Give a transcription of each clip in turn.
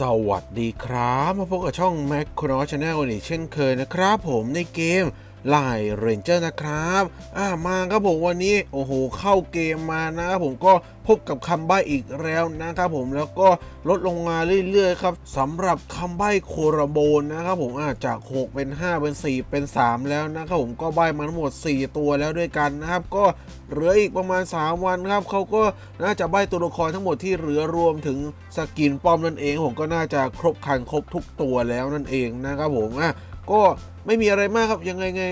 สวัสดีครับ มาพบกับช่อง Mac c r o ช Channel อีกเช่นเคยนะครับผมในเกม ไลเรนเจอร์นะครับอ่ามาครับผมวันนี้โอ้โหเข้าเกมมานะครับผมก็พบกับคำใบ้อีกแล้วนะครับผมแล้วก็ลดลงมาเรื่อยๆครับสำหรับคำใบ้โคราโบนนะครับผมอ่าจาก 6 เป็น 5 เป็น 4 เป็น 3 แล้วนะครับผมก็ใบ้มาทั้งหมด 4 ตัวแล้วด้วยกันนะครับ ก็เหลืออีกประมาณ 3 วันครับเขาก็น่าจะใบ้ตัวละครทั้งหมดที่เหลือรวมถึงสกินป้อมนั่นเอง ผมก็น่าจะครบครันครบทุกตัวแล้วนั่นเองนะครับผมอะก็ ไม่มีอะไรมากครับยังไงไง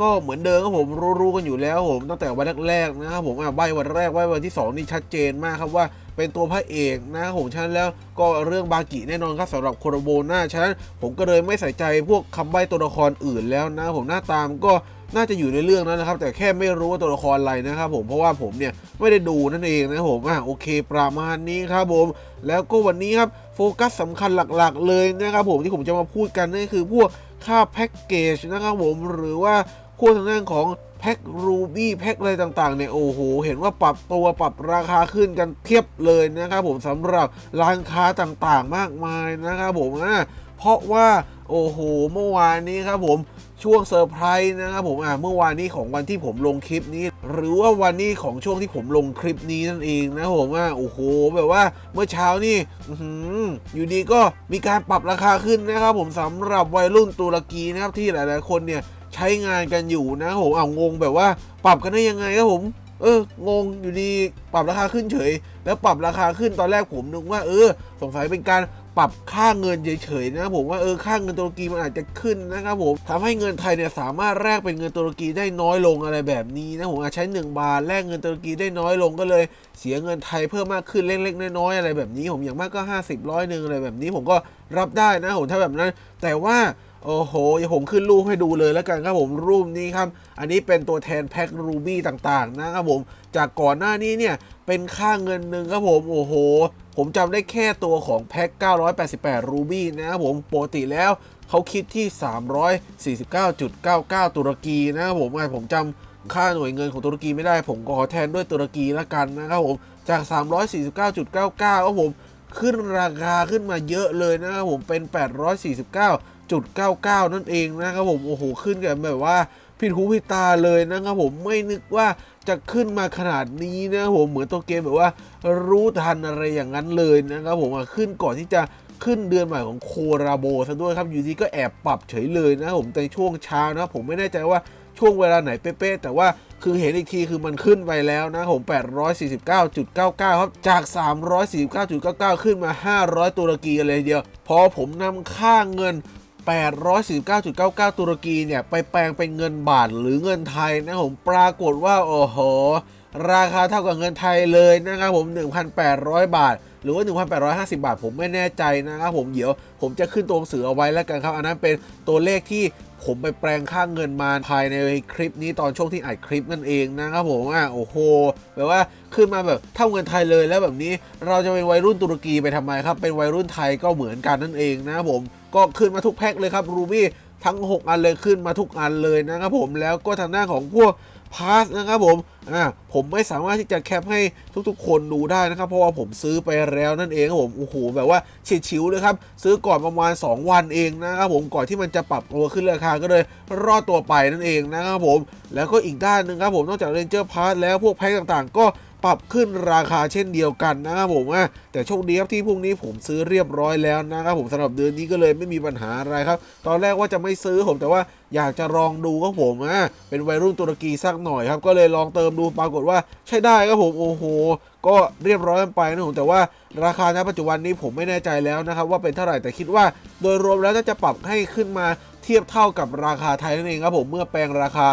ก็เหมือนเดิมครับผมรู้ๆกันอยู่แล้วผมตั้งแต่วันแรกๆนะครับผมใบวันแรกใบวันที่สองนี่ชัดเจนมากครับว่าเป็นตัวพระเอกนะครับผมฉะนั้นแล้วก็เรื่องบากิแน่นอนครับสำหรับโคโรโบนาฉะนั้นผมก็เลยไม่ใส่ใจพวกคำใบตัวละครอื่นแล้วนะผมหน้าตามก็น่าจะอยู่ในเรื่องนั้นนะครับ แต่แค่ไม่รู้ว่าตัวละครอะไรนะครับผมเพราะว่าผมเนี่ยไม่ได้ดูนั่นเองนะครับผมอะโอเค ประมาณนี้ครับผม แล้วก็วันนี้ครับโฟกัสสำคัญหลักๆ เลยนะครับผมที่ผมจะมาพูดกันนั่นคือพวก ค่าแพ็กเกจนะครับผมหรือว่าพวกทางด้านของแพ็กรูบี้แพ็กอะไรต่างๆเนี่ยโอ้โหเห็นว่าปรับตัวปรับราคาขึ้นกันเทียบเลยนะครับผมสำหรับร้านค้าต่างๆมากมายนะครับผมนะเพราะว่าโอ้โหเมื่อวานนี้ครับผม ช่วงเซอร์ไพรส์นะครับผมอะเมื่อวานนี้ของวันที่ผมลงคลิปนี้ หรือว่าวันนี้ของช่วงที่ผมลงคลิปนี้นั่นเองนะผมว่าโอ้โหแบบว่าเมื่อเช้านี่อยู่ดีก็มีการปรับราคาขึ้นนะครับผมสำหรับวัยรุ่นตุรกีนะครับที่หลาย ๆ คนเนี่ยใช้งานกันอยู่นะผมเอางงแบบว่าปรับกันได้ยังไงครับผมเอองงอยู่ดีปรับราคาขึ้นเฉย แล้วปรับราคาขึ้นตอนแรกผมนึกว่าเออ สงสัยเป็นการ ปรับค่าเงินเฉยๆนะครับผมว่าเออค่าเงินตุรกีมันอาจจะขึ้นนะครับผมทำให้เงินไทยเนี่ยสามารถแลกเป็นเงินตุรกีได้น้อยลงอะไรแบบนี้นะผมอาจใช้ 1 บาทแลกเงินตุรกีได้น้อยลงก็เลย เสียเงินไทยเพิ่มมากขึ้นเล็กๆน้อยๆอะไรแบบนี้ ผมอย่างมากก็ 50ร้อยหนึ่งอะไรแบบนี้ผมก็รับได้นะผมถ้าแบบนั้น แต่ว่า โอ้โหผมขึ้นรูปให้ดูเลยแล้วกันครับผมรูปนี้ครับ อันนี้เป็นตัวแทนแพ็ครูบี้ต่างๆ นะครับผม จากก่อนหน้านี้เนี่ยเป็นค่าเงินหนึ่งครับผมโอ้โห ผมจำได้แค่ตัวของแพ็ค 988 รูบี้นะครับผมปกติแล้วเขาคิดที่ 349.99 ตุรกีนะครับผมอ่ผมจำค่าหน่วยเงินของตุรกีไม่ได้ ผมก็ขอแทนด้วยตุรกีละกันนะครับผมจาก 349.99ครับผมขึ้นราคาขึ้นมาเยอะเลยนะครับผมเป็น 849.99 นั่นเองนะครับผม โอ้โห ขึ้นกันแบบว่าผิดหูผิดตาเลยนะครับผม ไม่นึกว่าจะขึ้นมาขนาดนี้นะครับผม เหมือนตัวเกมแบบว่ารู้ทันอะไรอย่างนั้นเลยนะครับผมขึ้นก่อนที่จะขึ้นเดือนใหม่ของโคราโบซะด้วยครับ อยู่ดีก็แอบปรับเฉยเลยนะครับผมในช่วงเช้านะผมไม่แน่ใจว่าช่วงเวลาไหนเป๊ะๆแต่ว่าคือเห็นอีกทีคือมันขึ้นไปแล้วนะผม 849.99 ครับ จาก 349.99 ขึ้นมา 500 ตุรกีเลยเดียว พอผมนำค่าเงิน 849.99 ตุรกีเนี่ย ไปแปลงเป็นเงินบาทหรือเงินไทยนะผมปรากฏว่า โอ้โห ราคาเท่ากับเงินไทยเลยนะครับผม 1,800 บาท หรือว่า 1,850 บาท ผมไม่แน่ใจนะครับผมเดี๋ยว ผมจะขึ้นตัวหนังสือเอาไว้แล้วกันครับ อันนั้นเป็นตัวเลขที่ ผมไปแปลงค่าเงินมาภายในคลิปนี้ตอนช่วงที่อัดคลิปนั่นเองนะครับผมอะโอ้โหแบบว่าขึ้นมาแบบเท่าเงินไทยเลยแล้วแบบนี้เราจะเป็นวัยรุ่นตุรกีไปทำไมครับ เป็นวัยรุ่นไทยก็เหมือนกันนั่นเองนะครับผมก็ขึ้นมาทุกแพ็คเลยครับรูบี้ทั้ง 6 อันเลยขึ้นมาทุกอันเลยนะครับผมแล้วก็ทางหน้าของพวก พาสนะครับผมอ่าผมไม่สามารถที่จะแคปให้ทุกๆ คนดูได้นะครับ เพราะว่าผมซื้อไปแล้วนั่นเองครับผมโอ้โหแบบว่าเฉียดฉิวเลยครับ ซื้อก่อนประมาณ 2 วันเองนะครับผมก่อนที่มันจะปรับตัวขึ้นราคาก็เลยรอดตัวไปนั่นเองนะครับผม แล้วก็อีกด้านหนึ่งครับผมนอกจากเรนเจอร์พาสแล้วพวกแพ็คต่างๆ ก็ ปรับขึ้นราคาเช่นเดียวกันนะครับผมอะแต่โชคดีครับที่พรุ่งนี้ผมซื้อเรียบร้อยแล้วนะครับผมสำหรับเดือนนี้ก็เลยไม่มีปัญหาอะไรครับ ตอนแรกว่าจะไม่ซื้อผมแต่ว่าอยากจะลองดูครับผมอะเป็นวัยรุ่นตุรกีสักหน่อยครับ ก็เลยลองเติมดูปรากฏว่าใช้ได้ครับผมโอ้โหก็เรียบร้อยกันไปนะผมแต่ว่าราคาณปัจจุบันนี้ผมไม่แน่ใจแล้วนะครับว่าเป็นเท่าไหร่แต่คิดว่า โดยรวมแล้วน่าจะปรับให้ขึ้นมาเทียบเท่ากับราคาไทยนั่นเองครับผมเมื่อแปลงราคา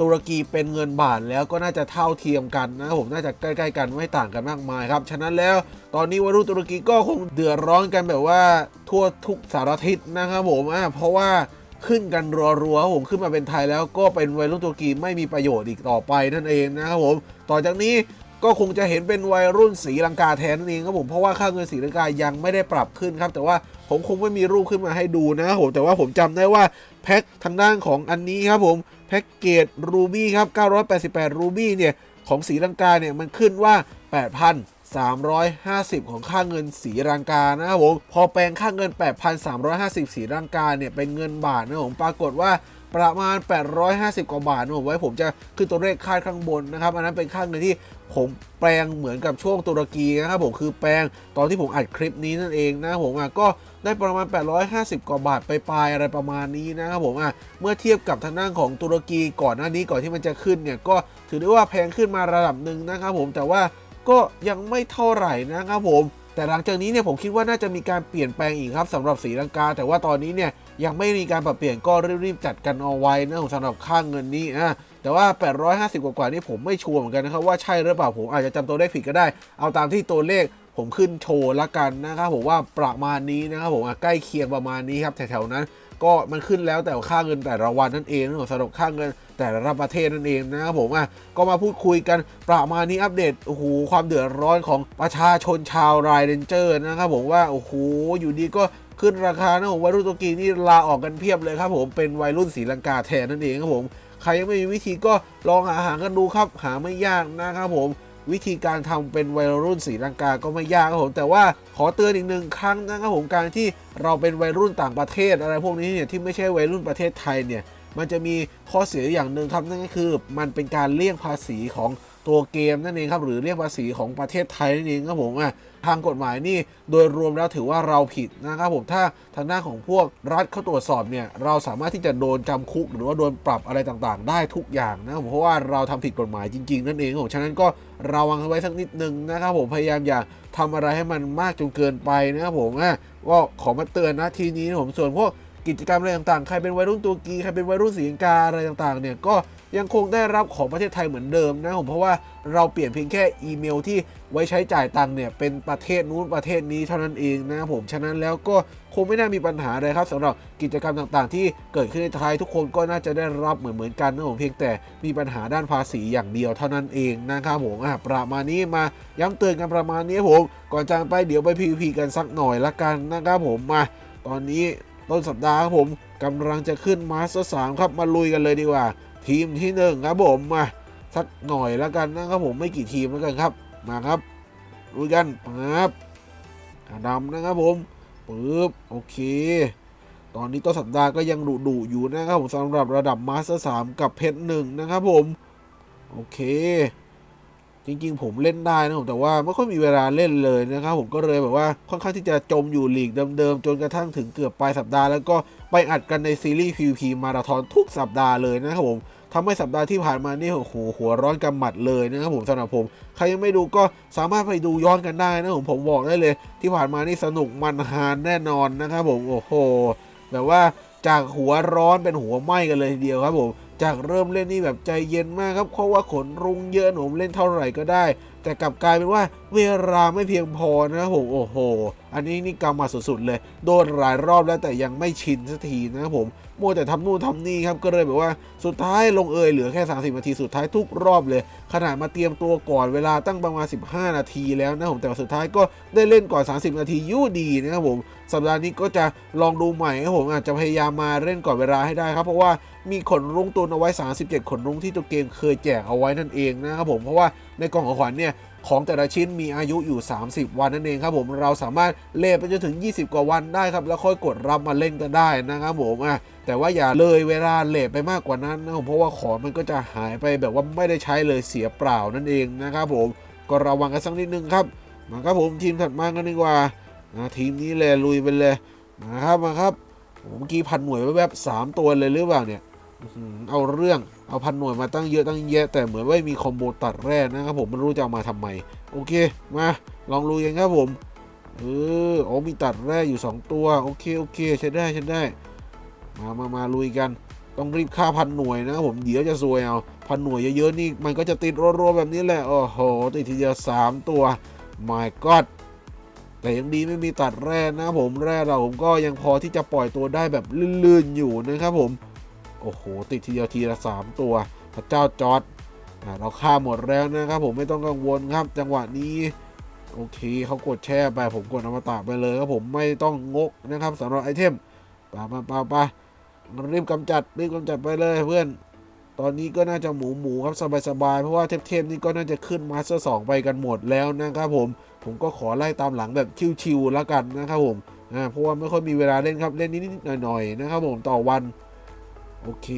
ตุรกีเป็นเงินบาทแล้วก็น่าจะเท่าเทียมกันนะครับผมน่าจะใกล้ๆกันไม่ต่างกันมากมายครับ ฉะนั้นแล้วตอนนี้วัยรุ่นตุรกีก็คงเดือดร้อนกันแบบว่าทั่วทุกสารทิศนะครับผมอะเพราะว่าขึ้นกันรัวๆครับผมขึ้นมาเป็นไทยแล้วก็เป็นวัยรุ่นตุรกีไม่มีประโยชน์อีกต่อไปนั่นเองนะครับผมต่อจากนี้ก็คงจะเห็นเป็นวัยรุ่นสีลังกาแทนนั่นเองครับผมเพราะว่าค่าเงินสีลังกายังไม่ได้ปรับขึ้นครับ แต่ว่าผมคงไม่มีรูปขึ้นมาให้ดูนะครับผมแต่ว่าผมจำได้ว่าแพ็คทางด้านของอันนี้ครับผม พ็กเกจรูบี้ครับ 988 รูบี้เนี่ย ของสีลังกาเนี่ย มันขึ้นว่า 8,000 8,350 ของค่าเงินสีรังกานะครับผมพอแปลงค่าเงิน 8,350 สีรังกาเนี่ยเป็นเงินบาทนะครับผมปรากฏว่าประมาณ 850 กว่าบาทนะผมไว้ผมจะขึ้นตัวเลขคาดข้างบนนะครับ อันนั้นเป็นค่าเงินที่ผมแปลงเหมือนกับช่วงตุรกีนะครับผมคือแปลงตอนที่ผมอัดคลิปนี้นั่นเองนะครับผมอะก็ได้ประมาณ 850 กว่าบาทไปปลายอะไรประมาณนี้นะครับผมอะเมื่อเทียบกับทางด้านของตุรกีก่อนหน้านี้ก่อนที่มันจะขึ้นเนี่ยก็ถือได้ว่าแพงขึ้นมาระดับหนึ่งนะครับผมแต่ว่า ก็ยังไม่เท่าไหร่นะครับผมแต่หลังจากนี้เนี่ยผมคิดว่าน่าจะมีการเปลี่ยนแปลงอีกครับสำหรับสีลังกา แต่ว่าตอนนี้เนี่ยยังไม่มีการปรับเปลี่ยนก็รีบๆจัดกันเอาไว้นะสำหรับค่างเงินนี้นะแต่ว่า 850 กว่าๆนี่ผมไม่ชัวร์เหมือนกันนะครับว่าใช่หรือเปล่าผมอาจจะจำตัวเลขผิดก็ได้ เอาตามที่ตัวเลขผมขึ้นโชว์ละกันนะครับผมว่าประมาณนี้นะครับผมใกล้เคียงประมาณนี้ครับแถวๆนั้น ก็มันขึ้นแล้วแต่ค่าเงินแต่ละวันนั่นเองนะผมสำหรับค่าเงินแต่ละประเทศนั่นเองนะครับผมอะก็มาพูดคุยกันประมาณนี้อัปเดตโอ้โหความเดือดร้อนของประชาชนชาวไรเดนเจอร์นะครับผมว่าโอ้โหอยู่ดีก็ขึ้นราคานะผมวัยรุ่นตุรกีนี่ลาออกกันเพียบเลยครับผมเป็นวัยรุ่นศรีลังกาแทนนั่นเองครับผมใครยังไม่มีวิธีก็ลองหาหากันดูครับหาไม่ยากนะครับผม วิธีการทำเป็นวัยรุ่นสีลังกาก็ไม่ยากครับผมแต่ว่าขอเตือนอีกหนึ่งครั้งนะครับผมการที่เราเป็นวัยรุ่นต่างประเทศอะไรพวกนี้เนี่ยที่ไม่ใช่วัยรุ่นประเทศไทยเนี่ยมันจะมีข้อเสียอย่างหนึ่งครับนั่นก็คือ มันเป็นการเลี่ยงภาษีของ ตัวเกมนั่นเองครับหรือเรียกภาษีของประเทศไทยนั่นเองครับผมอะทางกฎหมายนี่โดยรวมแล้วถือว่าเราผิดนะครับผมถ้าทางด้านของพวกรัฐเขาตรวจสอบเนี่ยเราสามารถที่จะโดนจำคุก หรือว่าโดนปรับอะไรต่างๆ ได้ทุกอย่างนะครับผมเพราะว่าเราทำผิดกฎหมายจริงๆนั่นเองครับผมฉะนั้นก็ระวังไว้สักนิดนึงนะครับผมพยายามอย่าทำอะไรให้มันมากจนเกินไปนะครับผมอะก็ขอมาเตือนนะทีนี้นผมส่วนพวก กิจกรรมอะไรต่างๆ ใครเป็นวัยรุ่นตุรกี ใครเป็นวัยรุ่นสีลังกาอะไรต่างๆ เนี่ย ก็ยังคงได้รับของประเทศไทยเหมือนเดิมนะผมเพราะว่าเราเปลี่ยนเพียงแค่อีเมลที่ไว้ใช้จ่ายตังค์เนี่ยเป็นประเทศนู้นประเทศนี้เท่านั้นเองนะครับผมฉะนั้นแล้วก็คงไม่น่ามีปัญหาเลยครับสำหรับกิจกรรมต่างๆ ที่เกิดขึ้นในไทยทุกคนก็น่าจะได้รับเหมือนๆกันนะผมเพียงแต่มีปัญหาด้านภาษีอย่างเดียวเท่านั้นเองนะครับผมอะประมาณนี้มาย้ำเตือนกันประมาณนี้ผม ก่อนจากไปเดี๋ยวไป PVP กันสักหน่อยละกันนะครับผมมาตอนนี้ ต้นสัปดาห์ครับผมกำลังจะขึ้นมาสเตอร์สามครับมาลุยกันเลยดีกว่า ทีมที่หนึ่งครับผมมาสักหน่อยแล้วกันนะครับผมไม่กี่ทีมแล้วกันครับ มาครับลุยกันครับดำนะครับผมปึ๊บโอเค ตอนนี้ต้นสัปดาห์ก็ยังดุดุๆอยู่นะครับผมสำหรับระดับมาสเตอร์สามกับเพชรหนึ่งนะครับผม โอเค จริงๆ ผมเล่นได้นะผมแต่ว่าไม่ค่อยมีเวลาเล่นเลยนะครับผมก็เลยแบบว่าค่อนข้างที่จะจมอยู่หลีกเดิมๆ จนกระทั่งถึงเกือบปลายสัปดาห์แล้วก็ไปอัดกันในซีรีส์ PVP มาราธอนทุกสัปดาห์เลยนะครับผมทำให้สัปดาห์ที่ผ่านมานี่โอ้โหหัวร้อนกำหมัดเลยนะครับผมสำหรับผม ใครยังไม่ดูก็สามารถไปดูย้อนกันได้นะผมผมบอกได้เลย ที่ผ่านมานี่สนุกมันฮานแน่นอนนะครับผมโอ้โหแบบว่าจากหัวร้อนเป็นหัวไหม้กันเลยทีเดียวครับผม จากเริ่มเล่นนี่แบบใจเย็นมากครับเพราะว่าขนรุงเยอะหนุ่มเล่นเท่าไหร่ก็ได้ แต่กลับกลายเป็นว่าเวลาไม่เพียงพอนะครับผมโอ้โห อันนี้นี่กำมาสุดๆเลย โดนหลายรอบแล้วแต่ยังไม่ชินสักทีนะครับผมมัวแต่ทำนู่นทำนี่ครับก็เลยแบบว่าสุดท้ายลงเอยเหลือแค่ 30 นาทีสุดท้ายทุกรอบเลย ขนาดมาเตรียมตัวก่อนเวลาตั้งประมาณ 15 นาทีแล้วนะผมแต่สุดท้ายก็ได้เล่นก่อน 30 นาทียู่ดีนะครับผมสัปดาห์นี้ก็จะลองดูใหม่ครับผมอาจจะพยายามมาเล่นก่อนเวลาให้ได้ครับเพราะว่ามีขนรุ้งตุนเอาไว้ 37 ขนรุ้งที่ตัวเกมเคยแจกเอาไว้นั่นเองนะครับผมเพราะว่า ในกล่องของขวัญเนี่ยของแต่ละชิ้นมีอายุอยู่ 30 วันนั่นเองครับผมเราสามารถเล่ไปจนถึง 20 กว่าวันได้ครับ แล้วค่อยกดรับมาเล่นกันได้นะครับผมอะแต่ว่าอย่าเลยเวลาเลทไปมากกว่านั้นนะครับผมเพราะว่าของมันก็จะหายไปแบบว่าไม่ได้ใช้เลยเสียเปล่านั่นเองนะครับผมก็ระวังกันสักนิดนึงครับมาครับผมทีมถัดมากันดีกว่านะทีมนี้เลยลุยไปเลยมาครับมาครับผมเมื่อกี้พันหน่วยแวบๆสามตัวเลยหรือเปล่าเนี่ย เอาเรื่องเอาพันหน่วยมาตั้งเยอะตั้งแยะแต่เหมือนว่ามีคอมโบตัดแร่นะครับผมไม่รู้จะเอามาทำไม โอเคมาลองลุยกันครับผมเอออ๋อมีตัดแร่อยู่ 2 ตัว โอเคโอเคใช้ได้ใช้ได้ มามามาลุยกัน ต้องรีบฆ่าพันหน่วยนะครับผมเดี๋ยวจะซวยเอาพันหน่วยเยอะๆนี่มันก็จะติดรัวๆแบบนี้แหละโอ้โหติดทีเดียวสามตัว my god แต่ยังดีไม่มีตัดแร่นะครับผมแร่เราผมก็ยังพอที่จะปล่อยตัวได้แบบลื่นๆอยู่นะครับผม โอ้โห ติดทีเดียวทีละสามตัว พระเจ้าจอร์ดอ่าเราฆ่าหมดแล้วนะครับ ผมไม่ต้องกังวลครับจังหวะนี้โอเคเขากดแช่ไปผมกดอมตะไปเลยครับผมไม่ต้องงกนะครับสำหรับไอเทมปาปาปาปารีบกำจัดรีบกำจัดไปเลยเพื่อน ตอนนี้ก็น่าจะหมูหมูครับสบายๆเพราะว่าเทพๆนี่ก็น่าจะขึ้นมาสเตอร์สองไปกันหมดแล้วนะครับผมผมก็ขอไล่ตามหลังแบบชิวๆแล้วกันนะครับผมอ่าเพราะว่าไม่ค่อยมีเวลาเล่นครับเล่นนิดๆหน่อยๆนะครับผมต่อวัน โอเค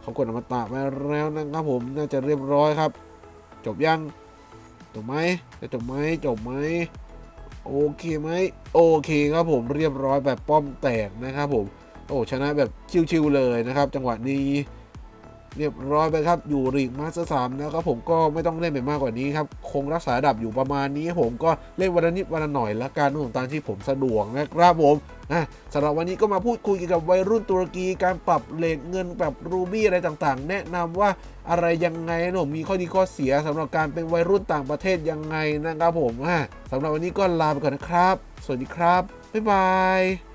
เขากดอมตะมาแล้วนะครับผมน่าจะเรียบร้อยครับ จบยังจบไหมจะจบไหมจบไหมโอเคไหมโอเคครับผมเรียบร้อยแบบป้อมแตกนะครับผมโอ้ชนะแบบชิวๆเลยนะครับ จังหวะนี้ เรียบร้อยไปครับอยู่รีกมาสเตอร์สามนะครับผมก็ไม่ต้องเล่นไปมากกว่านี้ครับคงรักษาดับอยู่ประมาณนี้ผมก็เล่นวันนิดวันหน่อยละกันตามที่ผมสะดวกนะครับผม อะสำหรับวันนี้ก็มาพูดคุยเกี่ยวกับวัยรุ่นตุรกีการปรับเลทเงินปรับรูบี้อะไรต่างๆ แนะนำว่าอะไรยังไงนะผมมีข้อดีข้อเสียสำหรับการเป็นวัยรุ่นต่างประเทศยังไงนะครับผมอะสำหรับวันนี้ก็ลาไปก่อนนะครับ สวัสดีครับบ๊ายบาย